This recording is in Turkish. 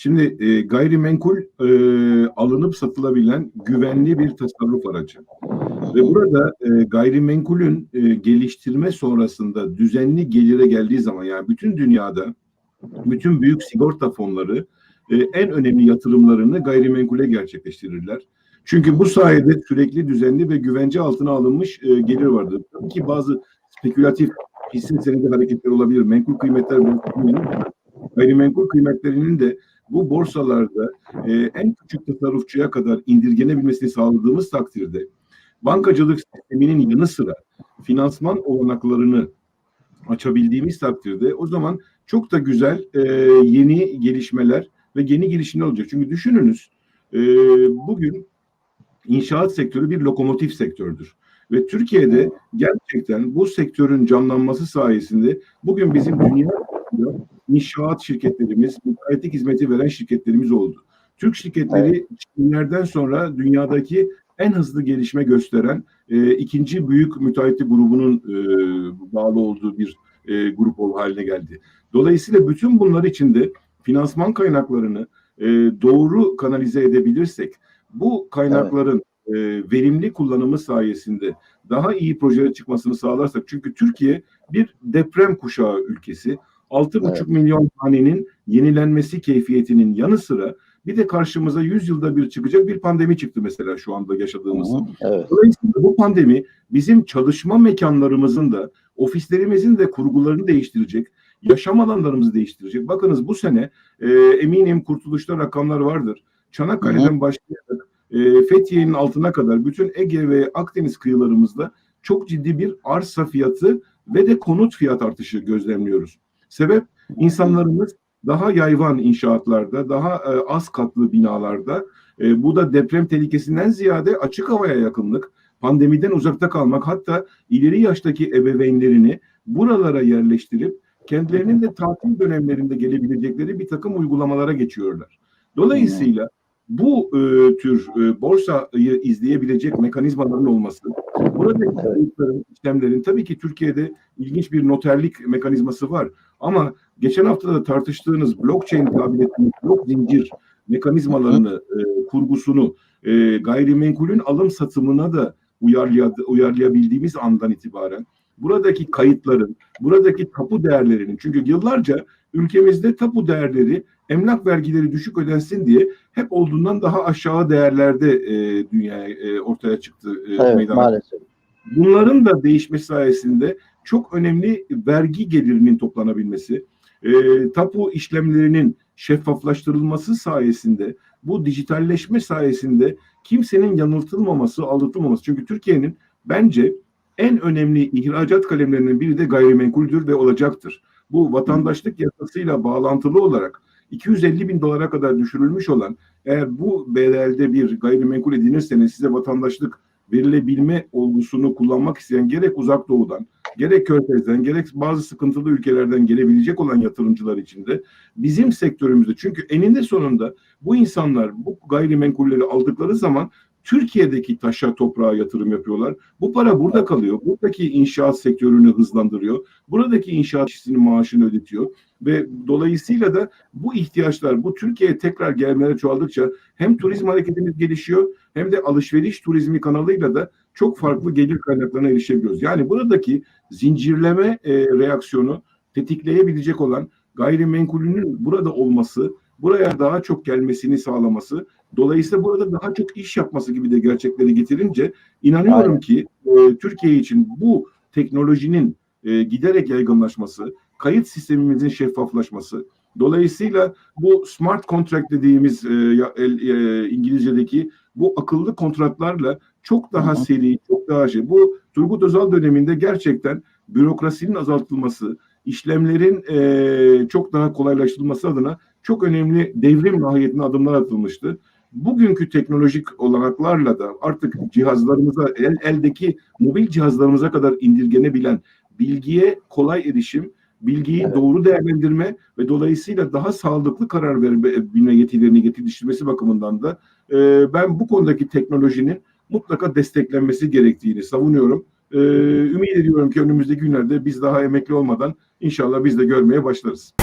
Şimdi e, gayrimenkul e, alınıp satılabilen güvenli bir tasarruf aracı. Ve burada e, gayrimenkulün e, geliştirme sonrasında düzenli gelire geldiği zaman yani bütün dünyada bütün büyük sigorta fonları e, en önemli yatırımlarını gayrimenkule gerçekleştirirler. Çünkü bu sayede sürekli düzenli ve güvence altına alınmış e, gelir vardır. Tabii ki bazı spekülatif hisse senedi hareketler olabilir. Menkul kıymetler gayrimenkul kıymetlerinin de bu borsalarda e, en küçük tasarrufçuya kadar indirgenebilmesini sağladığımız takdirde bankacılık sisteminin yanı sıra finansman olanaklarını açabildiğimiz takdirde o zaman çok da güzel e, yeni gelişmeler ve yeni girişimler olacak. Çünkü düşününüz e, bugün inşaat sektörü bir lokomotif sektördür. Ve Türkiye'de gerçekten bu sektörün canlanması sayesinde bugün bizim dünya inşaat şirketlerimiz, müteahhitlik hizmeti veren şirketlerimiz oldu. Türk şirketleri Çinlerden sonra dünyadaki en hızlı gelişme gösteren e, ikinci büyük müteahhitlik grubunun e, bağlı olduğu bir e, grup haline geldi. Dolayısıyla bütün bunlar içinde finansman kaynaklarını e, doğru kanalize edebilirsek, bu kaynakların e, verimli kullanımı sayesinde daha iyi projelere çıkmasını sağlarsak, çünkü Türkiye bir deprem kuşağı ülkesi, 6,5 evet. milyon hanenin yenilenmesi keyfiyetinin yanı sıra bir de karşımıza 100 yılda bir çıkacak bir pandemi çıktı mesela şu anda yaşadığımız. Hı, evet. Dolayısıyla bu pandemi bizim çalışma mekanlarımızın da ofislerimizin de kurgularını değiştirecek, yaşam alanlarımızı değiştirecek. Bakınız bu sene e, eminim kurtuluşta rakamlar vardır. Çanakkale'den hı. başlayarak e, Fethiye'nin altına kadar bütün Ege ve Akdeniz kıyılarımızda çok ciddi bir arsa fiyatı ve de konut fiyat artışı gözlemliyoruz. Sebep insanlarımız daha yayvan inşaatlarda, daha e, az katlı binalarda, e, bu da deprem tehlikesinden ziyade açık havaya yakınlık, pandemiden uzakta kalmak, hatta ileri yaştaki ebeveynlerini buralara yerleştirip kendilerinin de tatil dönemlerinde gelebilecekleri bir takım uygulamalara geçiyorlar. Dolayısıyla bu e, tür e, borsayı izleyebilecek mekanizmaların olması, burada işlemlerin tabii ki Türkiye'de ilginç bir noterlik mekanizması var. Ama geçen hafta da tartıştığınız blockchain kabiliyetini, blok zincir mekanizmalarını, e, kurgusunu e, gayrimenkulün alım satımına da uyarlaya, uyarlayabildiğimiz andan itibaren buradaki kayıtların, buradaki tapu değerlerinin çünkü yıllarca ülkemizde tapu değerleri emlak vergileri düşük ödensin diye hep olduğundan daha aşağı değerlerde e, dünyaya e, ortaya çıktı e, evet, meydana. Maalesef. Bunların da değişmesi sayesinde çok önemli vergi gelirinin toplanabilmesi, e, tapu işlemlerinin şeffaflaştırılması sayesinde, bu dijitalleşme sayesinde kimsenin yanıltılmaması, aldatılmaması. Çünkü Türkiye'nin bence en önemli ihracat kalemlerinden biri de gayrimenkuldür ve olacaktır. Bu vatandaşlık yasasıyla bağlantılı olarak 250 bin dolara kadar düşürülmüş olan eğer bu bedelde bir gayrimenkul edinirseniz size vatandaşlık verilebilme olgusunu kullanmak isteyen gerek uzak doğudan, gerek körfezden, gerek bazı sıkıntılı ülkelerden gelebilecek olan yatırımcılar için de bizim sektörümüzde. Çünkü eninde sonunda bu insanlar bu gayrimenkulleri aldıkları zaman Türkiye'deki taşa toprağa yatırım yapıyorlar. Bu para burada kalıyor. Buradaki inşaat sektörünü hızlandırıyor. Buradaki inşaat işçisinin maaşını ödetiyor. Ve dolayısıyla da bu ihtiyaçlar bu Türkiye'ye tekrar gelmelere çoğaldıkça hem turizm hareketimiz gelişiyor hem de alışveriş turizmi kanalıyla da çok farklı gelir kaynaklarına erişebiliyoruz. Yani buradaki zincirleme e, reaksiyonu tetikleyebilecek olan gayrimenkulünün burada olması, buraya daha çok gelmesini sağlaması, dolayısıyla burada daha çok iş yapması gibi de gerçekleri getirince inanıyorum Aynen. ki e, Türkiye için bu teknolojinin e, giderek yaygınlaşması, kayıt sistemimizin şeffaflaşması, dolayısıyla bu smart contract dediğimiz e, e, İngilizce'deki bu akıllı kontratlarla çok daha Hı-hı. seri, çok daha şey. Bu Turgut Özal döneminde gerçekten bürokrasinin azaltılması, işlemlerin e, çok daha kolaylaştırılması adına çok önemli devrim mahiyetine adımlar atılmıştı. Bugünkü teknolojik olanaklarla da artık cihazlarımıza, el, eldeki mobil cihazlarımıza kadar indirgenebilen bilgiye kolay erişim, bilgiyi evet. doğru değerlendirme ve dolayısıyla daha sağlıklı karar verme yetilerini getiriştirmesi bakımından da e, ben bu konudaki teknolojinin mutlaka desteklenmesi gerektiğini savunuyorum. E, ümit ediyorum ki önümüzdeki günlerde biz daha emekli olmadan inşallah biz de görmeye başlarız.